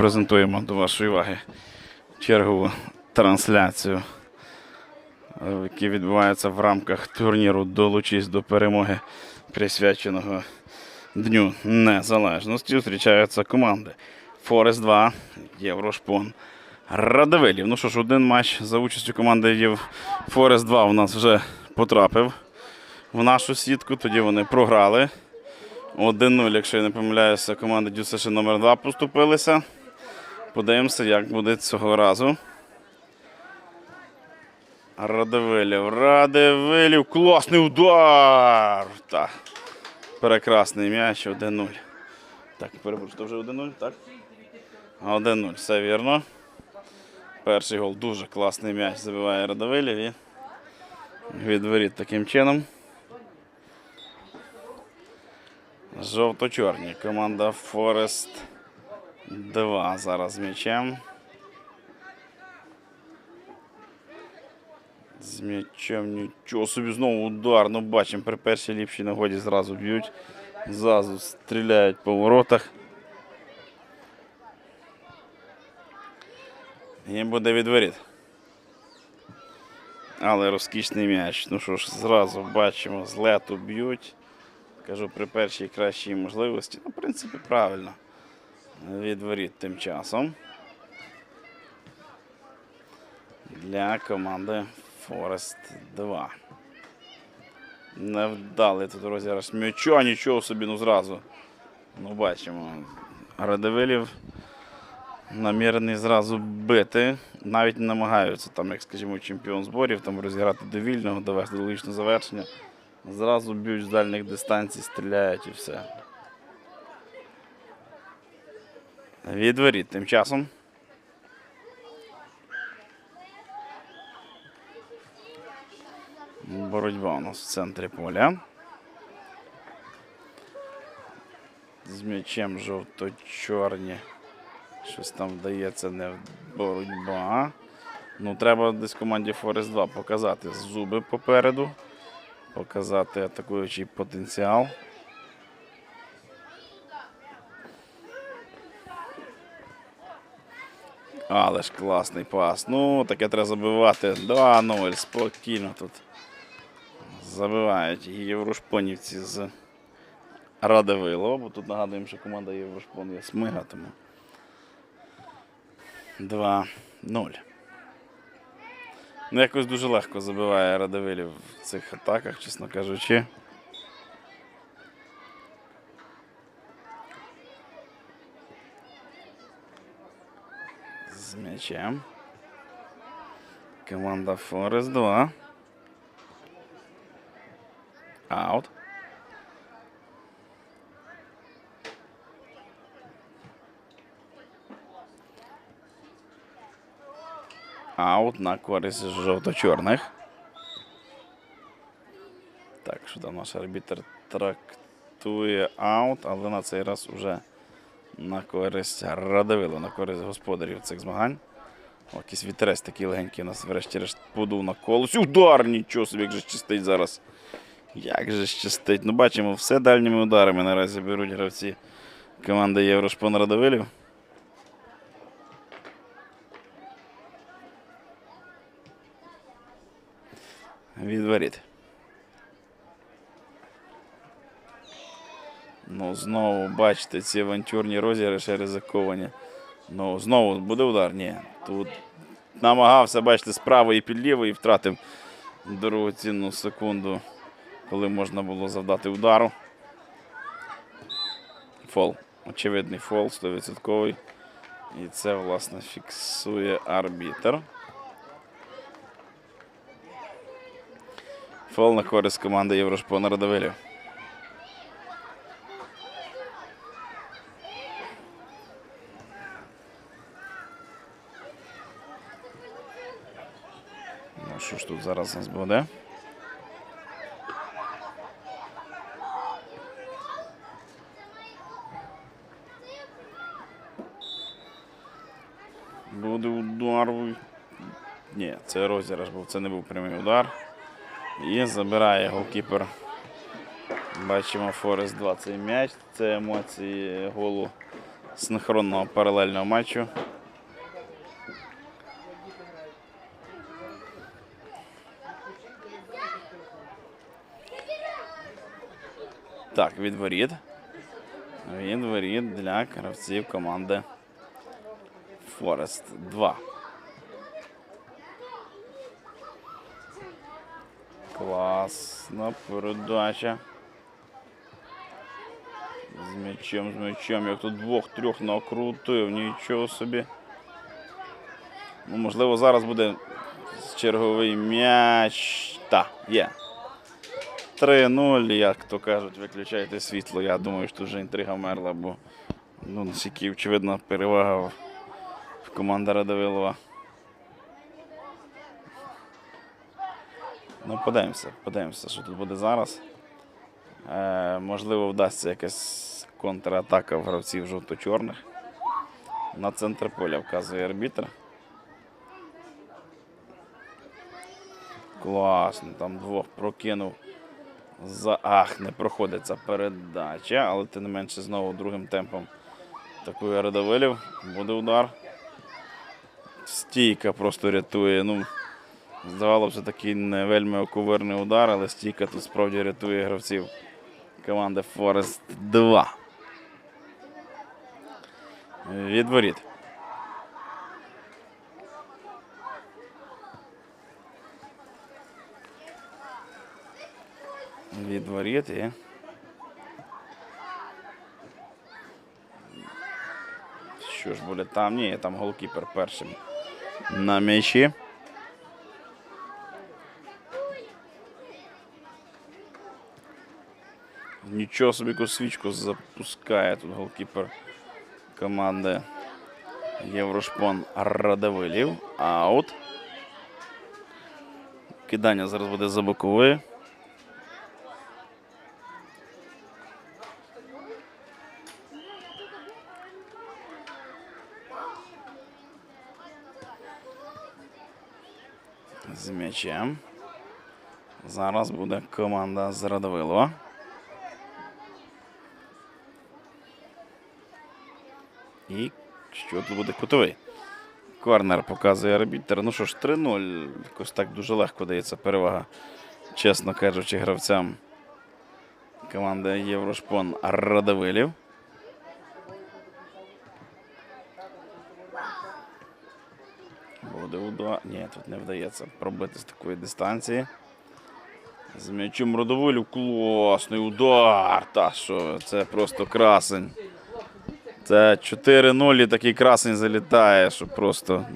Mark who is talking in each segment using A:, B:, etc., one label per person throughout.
A: презентуємо до вашої уваги чергову трансляцію, е, яка відбувається в рамках турніру Долучись до перемоги, присвяченого Дню Незалежності. Зустрічаються команди Форест 2, Єврошпон. Радивилів. Ну що ж, один матч за участю команди Єв... Форест 2 у нас вже потрапив в нашу сітку. Тоді вони програли. 1-0, якщо я не помиляюся, команда ДЮСШ номер 2 поступилися. Подивимося, як буде цього разу. Радивилів. Радивилів. Класний удар! Так. Прекрасний м'яч. 1-0. Так, перепрошую, то вже 1-0, так? 1-0, все вірно. Перший гол дуже класний м'яч забиває Радивилів і відворіт таким чином. Жовто-чорні. Команда Форест 2 зараз м'ячем. З м'ячем нічого собі знову удар. Ну бачимо, при першій ліпшій нагоді зразу б'ють. Зразу стріляють по воротах. І буде відворіт. Але розкішний м'яч. Ну що ж, зразу бачимо, з лету б'ють. Кажу, при першій кращій можливості. Ну, в принципі, правильно. Відворіт тим часом. Для команди Форест 2. Невдалий тут розіграш м'яча, нічого собі, ну зразу. Ну, бачимо. Радивилів намірений зразу бити. Навіть не намагаються, там, як скажімо, чемпіон зборів, там розіграти до вільного, довести до логічного завершення. Зразу б'ють з дальніх дистанцій, стріляють і все. Відворіт тим часом. Боротьба у нас в центрі поля. З м'ячем жовто-чорні. Щось там вдається не боротьба. Ну, треба десь команді Форест 2 показати зуби попереду, показати атакуючий потенціал. Але ж класний пас. Ну, таке треба забивати. 2-0. Спокійно тут. Забивають єврошпонівці з Радивилова, бо тут нагадуємо, що команда Єврошпон є Смига, тому 2-0. Ну, якось дуже легко забиває Радивилів в цих атаках, чесно кажучи. З м'ячем. Команда Форест 2. Аут. Аут на користь жовто-чорних. Так, що там наш арбітр трактує аут, але на цей раз уже на користь Радивилу, на користь господарів цих змагань. О, якийсь вітерець такий легенький у нас врешті-решт подув на колос. Удар! Нічого собі, як же щастить зараз. Як же щастить. Ну, бачимо, все дальніми ударами наразі беруть гравці команди Єврошпон Радивилів. Відворіт. Ну, знову бачите, ці авантюрні розіграші ризиковані. Ну, знову буде удар? Ні. Тут намагався, бачите, з правої під лівої і втратив дорогоцінну секунду, коли можна було завдати удару. Фол. Очевидний фол, 100%. І це, власне, фіксує арбітр. Фол на користь команди Єврошпона Радовилів. Ну, що ж тут зараз у нас буде? Буде удар. Ні, це розіграш був, це не був прямий удар. І забирає голкіпер. Бачимо Форест 2 цей м'яч. Це емоції голу синхронного паралельного матчу. Так, відворіт. Відворіт для гравців команди Форест 2. Класна передача. З м'ячем, з м'ячем. Як тут двох-трьох накрутив, нічого собі. Ну, можливо, зараз буде черговий м'яч. Так, є. 3-0, як то кажуть, виключайте світло. Я думаю, що вже інтрига вмерла, бо ну, наскільки очевидно перевага в, команди Радовилова. Ну, подивимося, подивимося, що тут буде зараз. Е, можливо, вдасться якась контратака в гравців жовто-чорних. На центр поля вказує арбітр. Класно, там двох прокинув. За... Ах, не проходить ця передача, але тим не менше знову другим темпом атакує Радовилів. Буде удар. Стійка просто рятує. Ну, здавалося, такий не вельми оковирний удар, але стійка тут справді рятує гравців команди Форест 2. Відворіт. Відворіт і. Що ж буде там? Ні, там голкіпер першим на м'ячі. Нічого собі яку свічку запускає тут голкіпер команди Єврошпон Радовилів. Аут. Кидання зараз буде за бокової. З м'ячем. Зараз буде команда з Радовилова. І що тут буде кутовий? Корнер показує арбітер. Ну що ж, 3-0. Якось так дуже легко дається перевага, чесно кажучи, гравцям команди Єврошпон Радовилів. Буде удар. Ні, тут не вдається пробити з такої дистанції. З м'ячем Радовилів класний удар. Та що, це просто красень. Це 4-0 і такий красень залітає, що просто.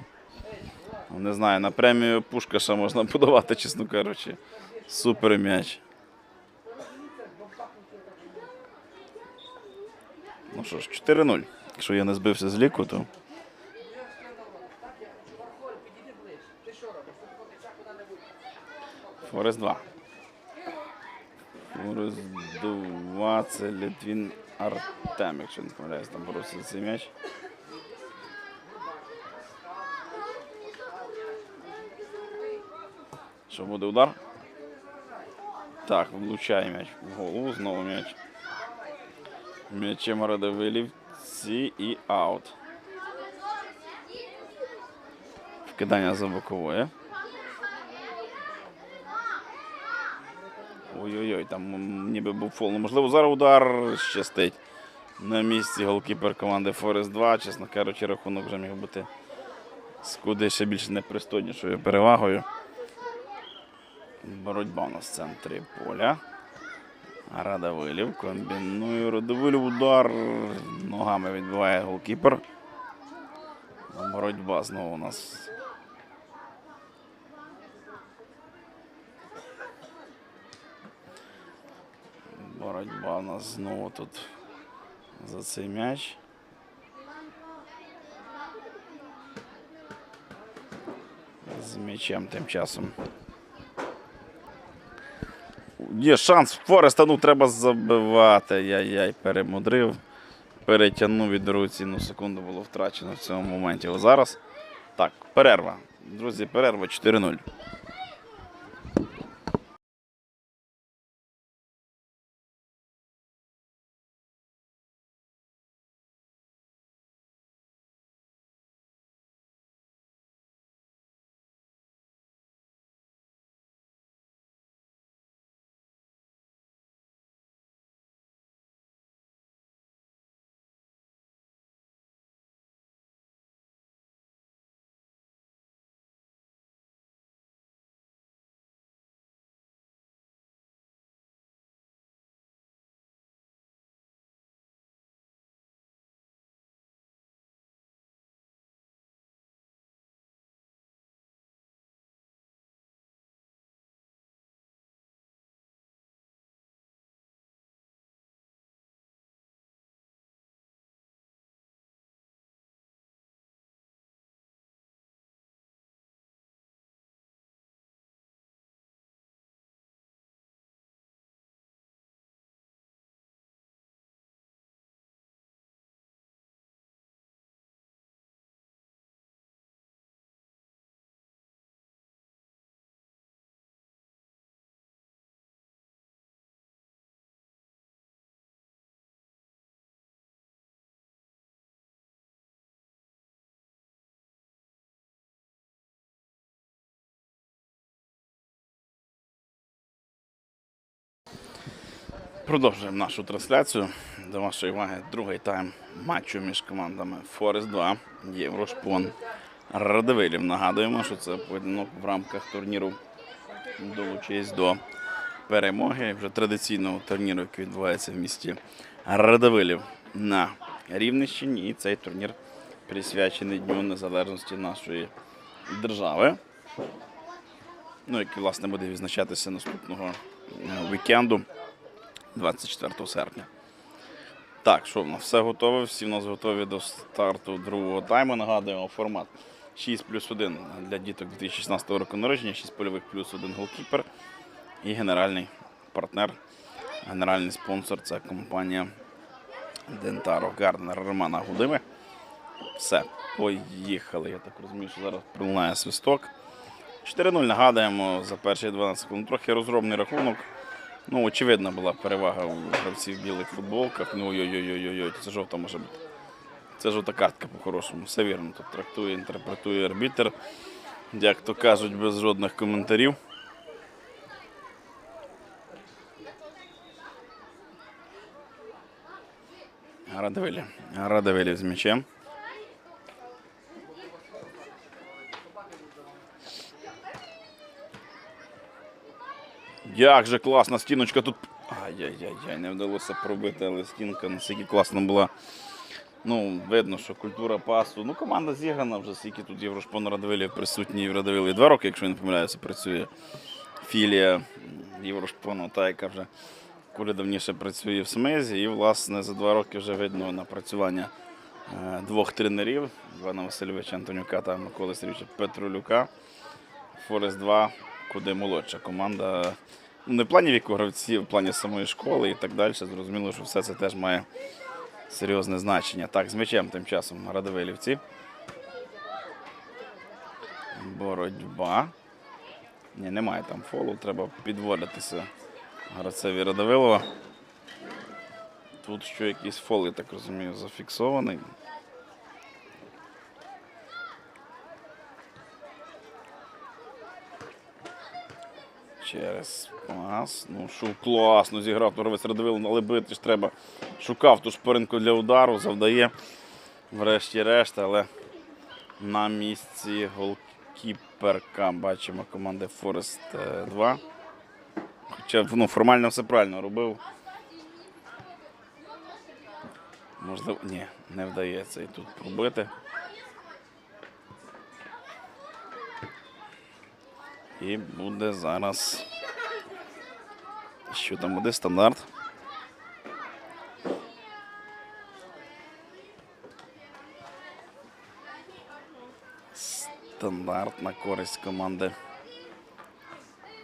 A: ну, Не знаю, на премію Пушкаша можна подавати, чесно кажучи. Супер м'яч. Ну що ж, 4-0. Якщо я не збився з ліку, то. Форест 2. Форест 2. Це Літвін Артем, якщо не помиляюсь, там боровся цей м'яч. Що буде удар? Так, влучає м'яч в голову, знову м'яч. М'ячем Радовилівці і аут. Вкидання за бокової. Ой-ой-ой, там ніби був фол. Ну, можливо, зараз удар щастить. На місці голкіпер команди Форест 2. Чесно кажучи, рахунок вже міг бути з куди ще більш непристойнішою перевагою. Боротьба у нас в центрі поля. Радовилів комбінує Радовилів удар. Ногами відбиває голкіпер. Боротьба знову у нас. Боротьба у нас знову тут за цей м'яч. З м'ячем тим часом. Є шанс Фореста, ну треба забивати. Яй-яй, перемудрив. Перетягнув від руці. Ну, секунду було втрачено в цьому моменті. А зараз так, перерва. Друзі, перерва 4-0. Продовжуємо нашу трансляцію. До вашої уваги другий тайм матчу між командами Форест 2, Єврошпон, Радивилів. Нагадуємо, що це поєдинок в рамках турніру долучись до перемоги вже традиційного турніру, який відбувається в місті Радивилів на Рівненщині. І цей турнір присвячений Дню Незалежності нашої держави. Ну, який, власне, буде відзначатися наступного е, вікенду. 24 серпня. Так, що в нас все готове? Всі в нас готові до старту другого тайму. Нагадуємо формат 6 плюс 1 для діток 2016 року народження, 6 польових плюс 1 голкіпер і генеральний партнер, генеральний спонсор це компанія Дентаро Гарднер Романа Гудими. Все, поїхали. Я так розумію, що зараз пролунає свисток. 4-0 нагадуємо за перші 12 хвилин. Трохи розробний рахунок. Ну, очевидна була перевага у гравців в білих футболках. Ну ой-ой-ой-ой, це жовта може бути. Це жовта картка по-хорошому. Все вірно. Тут трактує, інтерпретує арбітер. Як то кажуть, без жодних коментарів. Радовилі. Радовилі з м'ячем. Як же класна стіночка тут. Ай-яй-яй, не вдалося пробити, але стінка наскільки класна була. Ну, видно, що культура пасу. Ну, команда зіграна вже, скільки тут Єврошпон Радовилі присутній в Радовилі. Два роки, якщо я не помиляюся, працює філія Єврошпону, та яка вже куди давніше працює в Смезі. І, власне, за два роки вже видно напрацювання е, двох тренерів Івана Васильовича Антонюка та Миколи Сергійовича Петролюка. Форест 2, куди молодша команда. Не в плані віку гравців, в плані самої школи і так далі. Зрозуміло, що все це теж має серйозне значення. Так, з м'ячем тим часом Радовилівці. Боротьба. Ні, немає там фолу, треба підводитися гравцеві Радовилова. Тут що якийсь фол, я так розумію, зафіксований. Через пас. Ну, шов класно зіграв торговець Радовил, але бити ж треба. Шукав ту шпоринку для удару, завдає. Врешті-решт, але на місці голкіперка бачимо команди Форест 2. Хоча ну, формально все правильно робив. Можливо, ні, не вдається і тут пробити. І буде зараз. Що там буде стандарт? Стандарт на користь команди.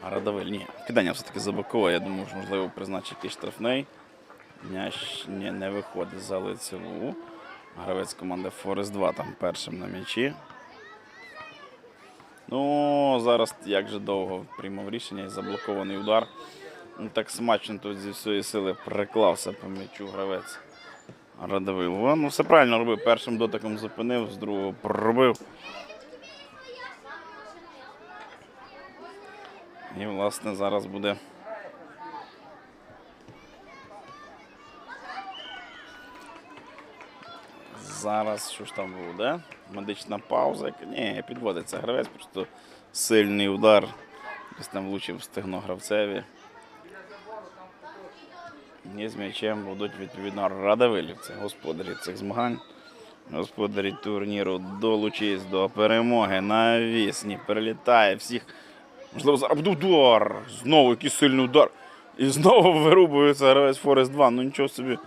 A: Радовиль. Ні, кидання все-таки забокове. Я думаю, що можливо призначить якийсь штрафний. М'яч ні, не виходить за лицеву. Гравець команди Форест 2 там першим на м'ячі. Ну, зараз як же довго приймав рішення і заблокований удар. Ну, так смачно тут зі всієї сили приклався по м'ячу гравець Радовилова. Ну, все правильно робив. Першим дотиком зупинив, з другого пробив. І, власне, зараз буде. Зараз що ж там буде? Медична пауза. Ні, підводиться гравець, просто сильний удар. Десь там влучив стегно гравцеві. І з м'ячем будуть відповідно радовилівці, господарі цих змагань. Господарі турніру долучись до перемоги на вісні. Перелітає всіх. Можливо, зараз удар. Знову якийсь сильний удар. І знову вирубується гравець Форест 2. Ну нічого собі.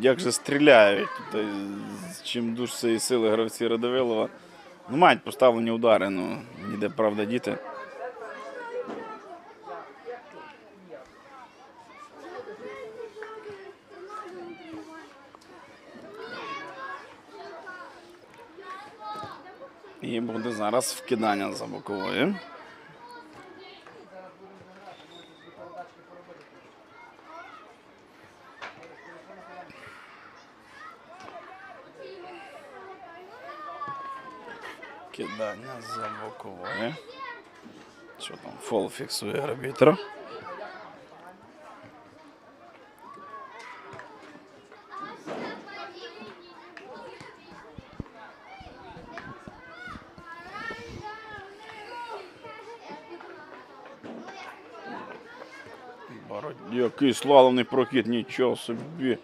A: Як же стріляють. З чим цієї сили гравці Радовилова. Ну, мають поставлені удари, ну, ніде правда діти. І буде зараз вкидання за бокової. Кидання за бокової. Що там? Фол фіксує арбітр. Який славний прохід, нічого собі.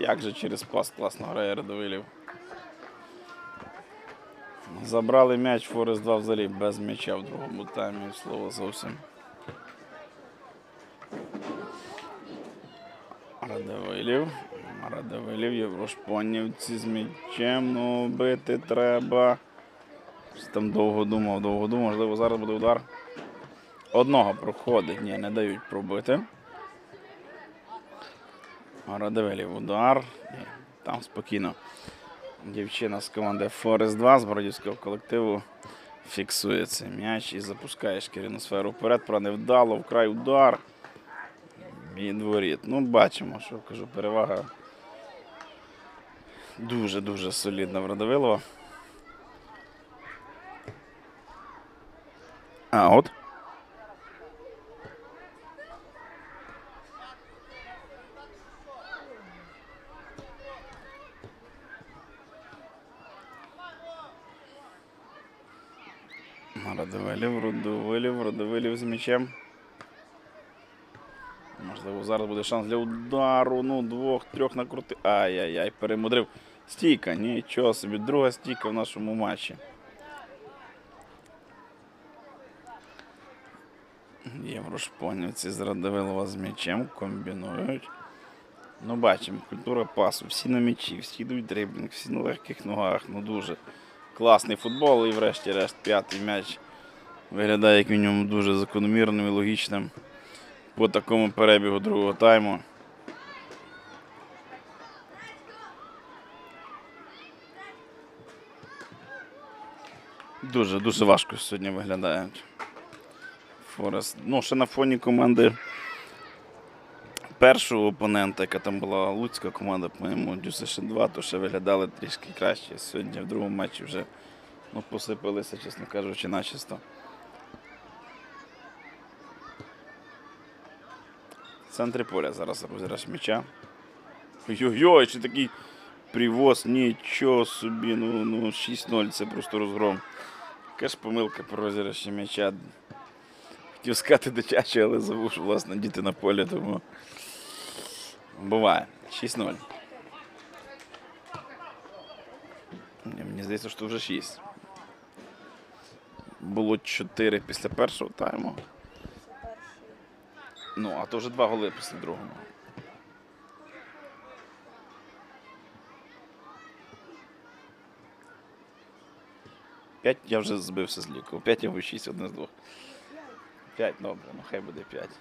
A: Як же через пас класно грає Радовилів. Забрали м'яч, Форест 2 взагалі без м'яча в другому таймі, слово зовсім. Радовилів. Радовилів, Єврошпонівці з м'ячем. Ну, бити треба. Там довго думав, довго думав, можливо, зараз буде удар. Одного проходить, ні, не дають пробити. Радовилів удар. Там спокійно. Дівчина з команди Форест 2 з Бородівського колективу фіксує цей м'яч і запускає шкіряну сферу вперед. Про невдало, вкрай удар. Від воріт. Ну, бачимо, що кажу, перевага дуже-дуже солідна в Радовилова. А, от. Радовилів, Радовилів з м'ячем. Можливо, зараз буде шанс для удару. Ну, двох-трьох накрути. Ай-яй-яй, перемудрив. Стійка, нічого собі. Друга стійка в нашому матчі. Єврошпонівці з Радовилова з м'ячем комбінують. Ну, бачимо, культура пасу. Всі на м'ячі, всі йдуть дриблінг, всі на легких ногах. Ну дуже класний футбол. І врешті-решт п'ятий м'яч виглядає як мінімум дуже закономірним і логічним по такому перебігу другого тайму. Дуже дуже важко сьогодні виглядають. Форест. Ну, ще на фоні команди першого опонента, яка там була луцька команда, по-моєму, Дюсиш 2, то ще виглядали трішки краще. Сьогодні в другому матчі вже ну, посипалися, чесно кажучи, начисто. Центрі поля зараз розіграш м'яча. Ой-ой-ой, чи такий привоз, нічого собі, ну, ну 6-0, це просто розгром. Яка ж помилка при розіграші м'яча. Хотів сказати дитяче, але забув, що власне діти на полі, тому буває. 6-0. Ні, Мені здається, що вже 6. Було 4 після першого тайму. Ну, а то вже два голи після другого. П'ять я вже збився з ліку. П'ять або шість одне з двох. П'ять, добре, ну хай буде п'ять.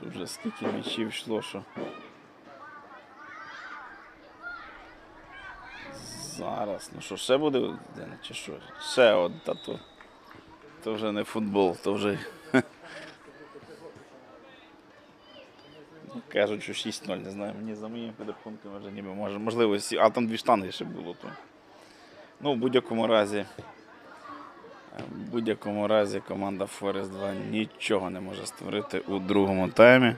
A: Тут вже стільки м'ячів йшло, що. Зараз. Ну що, ще буде один чи що? Ще один, та то. То вже не футбол, то вже. Кажуть, що 6-0, не знаю, мені за моїми підрахунками вже ніби може. Можливо, а там дві штанги ще було. То. Ну, в будь-якому разі. В будь-якому разі команда Форест 2 нічого не може створити у другому таймі.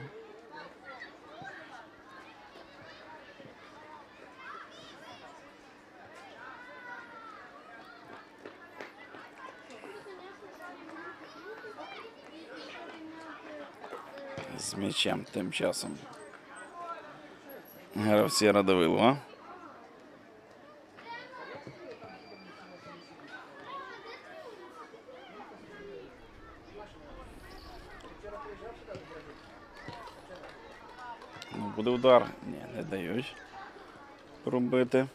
A: з м'ячем тим часом. Гравці Радовилова. Ну, буде удар. Ні, не дають пробити.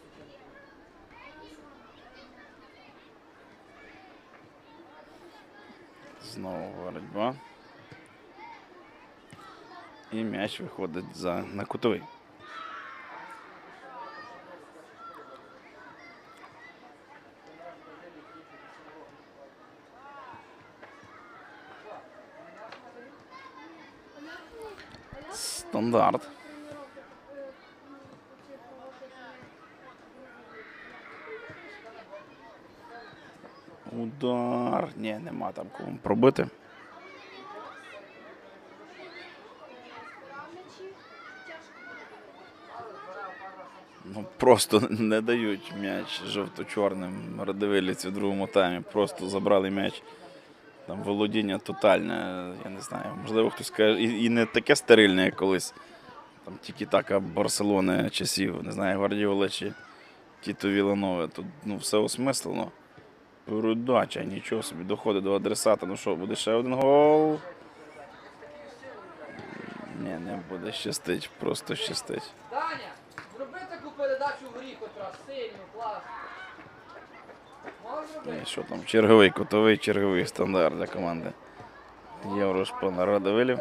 A: Знову боротьба. І м'яч виходить за, на кутовий. Стандарт. Удар. Ні, нема там кому пробити. Просто не дають м'яч жовто-чорним радивилівці в другому таймі. Просто забрали м'яч. Там володіння тотальне, я не знаю. Можливо, хтось скаже, і, і не таке стерильне, як колись. Там тільки така Барселони часів, не знаю, Гвардіола чи Тіто Віланове. Тут ну, все осмислено. Передача, нічого собі, доходить до адресата. Ну що, буде ще один гол? Ні, не буде щастить, просто щастить. І що там? Черговий, кутовий, черговий стандарт для команди. Єврошпон Радовилів.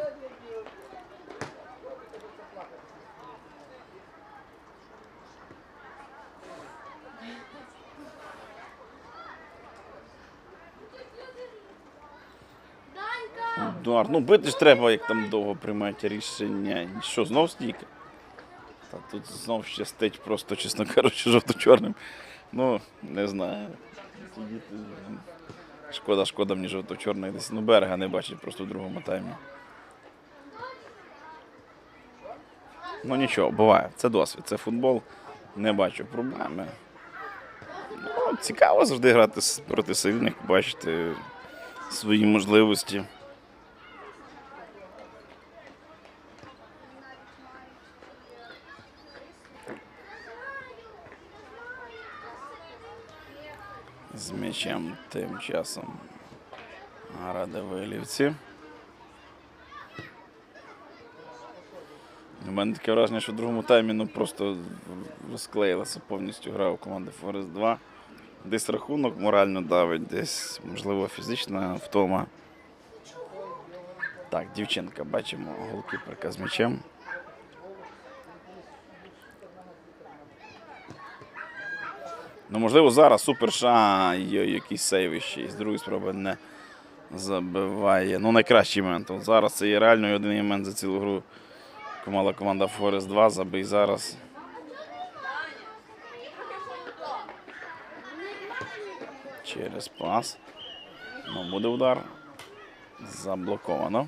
A: Ну бити ж треба, як там довго приймають рішення. Що, знов стійка? Та тут знов щастить просто, чесно кажучи, жовто-чорним. Ну, не знаю. Шкода, шкода мені жовто-чорний десь. Ну, берега не бачить просто в другому таймі. Ну нічого, буває. Це досвід, це футбол. Не бачу проблеми. Ну, цікаво завжди грати проти сильних, бачити свої можливості. З м'ячем тим часом Радивилівці. У мене таке враження, що в другому таймі ну, просто розклеїлася повністю гра у команди Форест 2. Десь рахунок морально давить, десь, можливо, фізична втома. Так, дівчинка, бачимо, голкіперка з м'ячем. Ну, можливо, зараз супер ша, йой, якийсь сейв ще із другої спроби не забиває. Ну, найкращий момент. От зараз це є реально єдиний момент за цілу гру. Команда команда Форест 2 забий зараз. Через пас. Ну, буде удар. Заблоковано.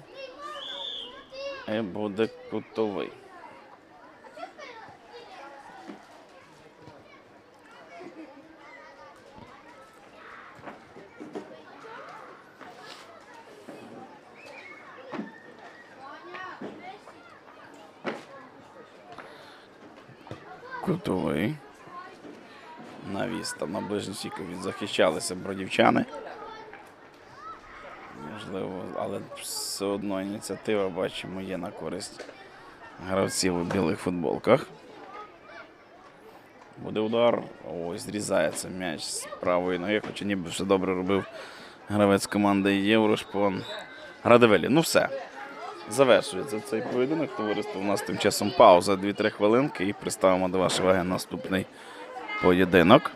A: І буде кутовий. Кутовий. Навіс там на ближній стійку бродівчани. Можливо, але все одно ініціатива, бачимо, є на користь гравців у білих футболках. Буде удар. Ой, зрізається м'яч з правої ноги, хоча ніби все добре робив гравець команди Єврошпон. Градивелі. Ну все. Завершується цей поєдинок. Товариство у нас тим часом пауза 2-3 хвилинки і приставимо до вашої уваги наступний поєдинок.